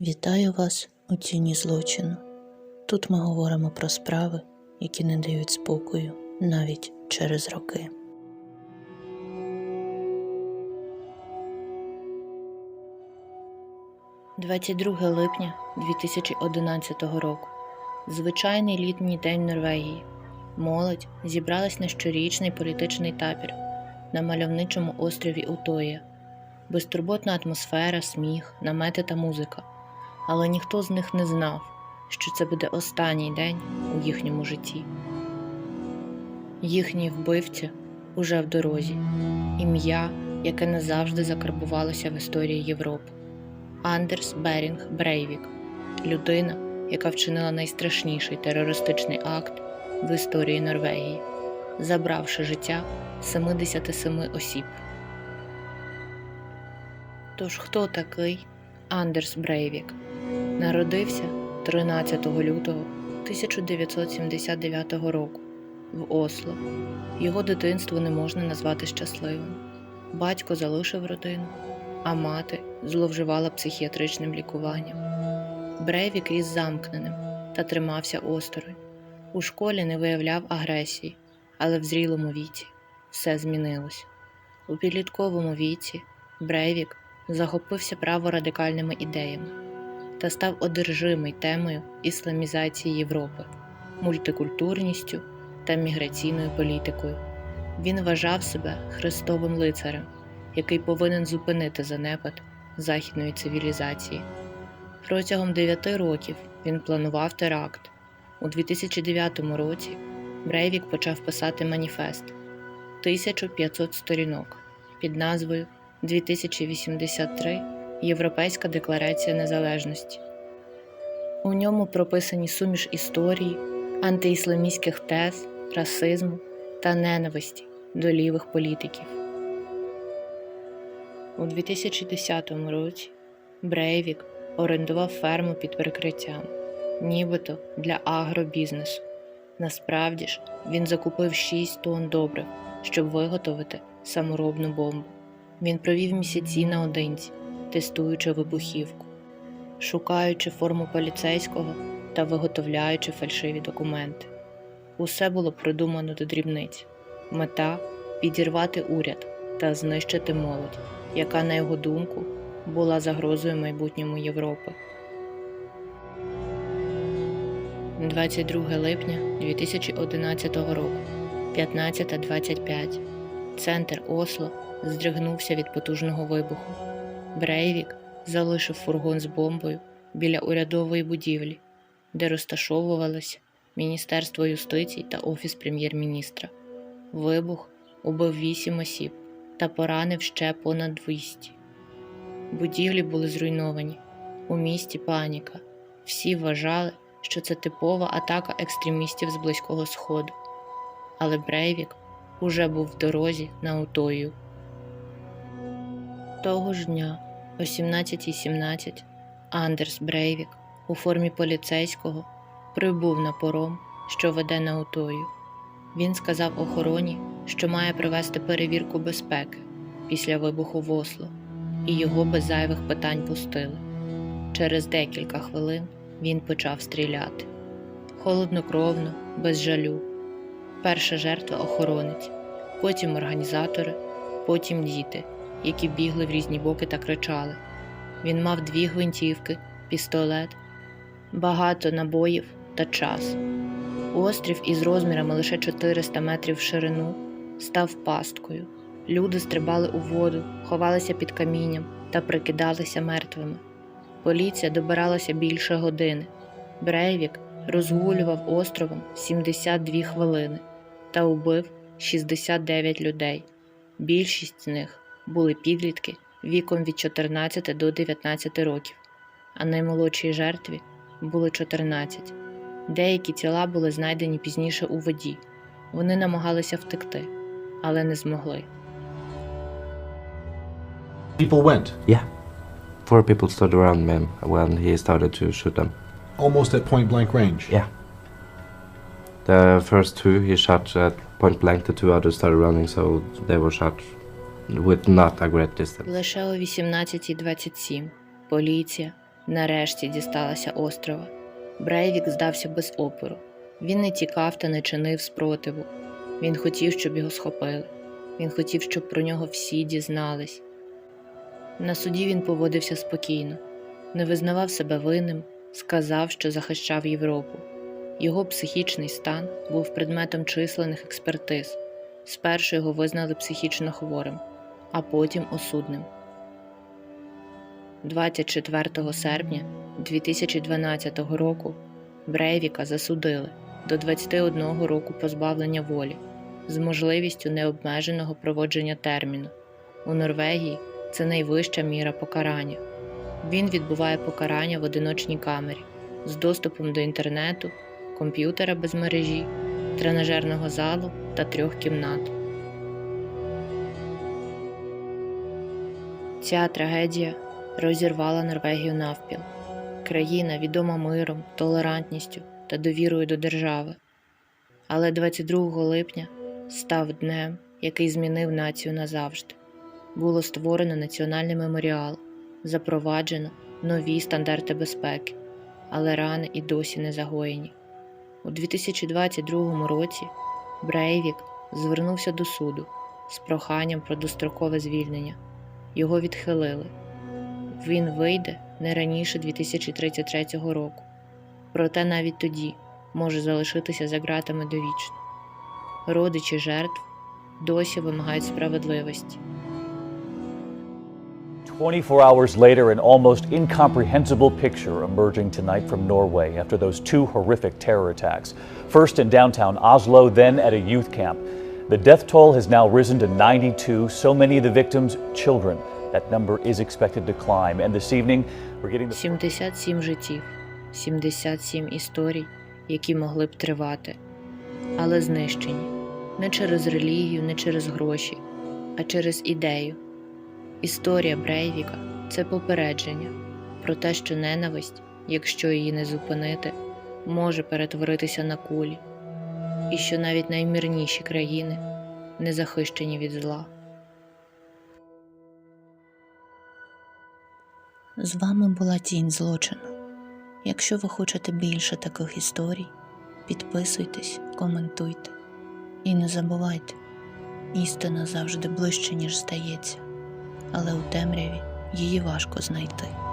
Вітаю вас у тіні злочину. Тут ми говоримо про справи, які не дають спокою навіть через роки. «22 липня 2011 року. Звичайний літній день Норвегії. Молодь зібралась на щорічний політичний табір на мальовничому острові Утоя. Безтурботна атмосфера, сміх, намети та музика. Але ніхто з них не знав, що це буде останній день у їхньому житті. Їхній вбивця уже в дорозі, ім'я, яке назавжди закарбувалося в історії Європи. Андерс Берінг Брейвік, людина, яка вчинила найстрашніший терористичний акт в історії Норвегії, забравши життя 77 осіб. Тож хто такий Андерс Брейвік? Народився 13 лютого 1979 року в Осло. Його дитинство не можна назвати щасливим. Батько залишив родину, а мати зловживала психіатричним лікуванням. Брейвік ріс замкненим та тримався осторонь. У школі не виявляв агресії, але в зрілому віці все змінилось. У підлітковому віці Брейвік захопився праворадикальними ідеями та став одержимий темою ісламізації Європи, мультикультурністю та міграційною політикою. Він вважав себе христовим лицарем, який повинен зупинити занепад західної цивілізації. Протягом дев'яти років він планував теракт. У 2009 році Брейвік почав писати маніфест 1500 сторінок під назвою 2083 Європейська декларація незалежності. У ньому прописані суміш історії, антиісламістських тез, расизму та ненависті до лівих політиків. У 2010 році Брейвік орендував ферму під прикриттям, нібито для агробізнесу. Насправді ж він закупив 6 тонн добрив, щоб виготовити саморобну бомбу. Він провів місяці наодинці, тестуючи вибухівку, шукаючи форму поліцейського та виготовляючи фальшиві документи. Усе було продумано до дрібниць. Мета підірвати уряд та знищити молодь, яка, на його думку, була загрозою майбутньому Європи. 22 липня 2011 року, 15.25. Центр Осло здригнувся від потужного вибуху. Брейвік залишив фургон з бомбою біля урядової будівлі, де розташовувалося Міністерство юстиції та Офіс прем'єр-міністра. Вибух убив вісім осіб та поранив ще понад 200. Будівлі були зруйновані. У місті паніка. Всі вважали, що це типова атака екстремістів з Близького Сходу. Але Брейвік уже був в дорозі на Утою. Того ж дня, о 17.17, Андерс Брейвік у формі поліцейського прибув на пором, що веде на Утою. Він сказав охороні, що має провести перевірку безпеки після вибуху в Осло, і його без зайвих питань пустили. Через декілька хвилин він почав стріляти. Холоднокровно, без жалю. Перша жертва охоронець, потім організатори, потім діти, які бігли в різні боки та кричали. Він мав дві гвинтівки, пістолет, багато набоїв та час. Острів із розмірами лише 400 метрів в ширину став пасткою. Люди стрибали у воду, ховалися під камінням та прикидалися мертвими. Поліція добиралася більше години. Брейвік розгулював островом 72 хвилини та убив 69 людей. Більшість з них були підлітки віком від 14 до 19 років, а наймолодшій жертві були 14. Деякі тіла були знайдені пізніше у воді. Вони намагалися втекти, але не змогли. People went Yeah. Four people stood around him when he started to shoot them. almost at point blank range. Yeah. The first two he shot at point blank, the two others started running, so they were shot with not a great distance. Лише о 18.27 поліція Нарешті дісталася острова. Брейвік здався без опору. Він не тікав та не чинив спротиву. Він хотів, щоб його схопили. Він хотів, щоб про нього всі дізнались. На суді він поводився спокійно, не визнавав себе винним, сказав, що захищав Європу. Його психічний стан був предметом численних експертиз. Спершу його визнали психічно хворим, а потім осудним. 24 серпня 2012 року Брейвіка засудили до 21 року позбавлення волі з можливістю необмеженого проводження терміну. У Норвегії це найвища міра покарання. Він відбуває покарання в одиночній камері з доступом до інтернету, комп'ютера без мережі, тренажерного залу та трьох кімнат. Ця трагедія розірвала Норвегію навпіл. Країна відома миром, толерантністю та довірою до держави. Але 22 липня став днем, який змінив націю назавжди. Було створено національний меморіал, запроваджено нові стандарти безпеки, але рани і досі не загоєні. У 2022 році Брейвік звернувся до суду з проханням про дострокове звільнення. Його відхилили. Він вийде не раніше 2033 року, проте навіть тоді може залишитися за ґратами довічно. Родичі жертв досі вимагають справедливості. 24 hours later, an almost incomprehensible picture emerging tonight from Norway after those two horrific terror attacks. First in downtown Oslo, then at a youth camp. The death toll has now risen to 92, so many of the victims children. That number is expected to climb. And this evening, we're getting the 77 життів, 77 історій, які могли б тривати, але знищені не через релігію, не через гроші, а через ідею. Історія Брейвіка це попередження про те, що ненависть, якщо її не зупинити, може перетворитися на кулі, і що навіть наймірніші країни не захищені від зла. З вами була Тінь злочину. Якщо ви хочете більше таких історій, підписуйтесь, коментуйте і не забувайте, істина завжди ближче, ніж здається, але у темряві її важко знайти.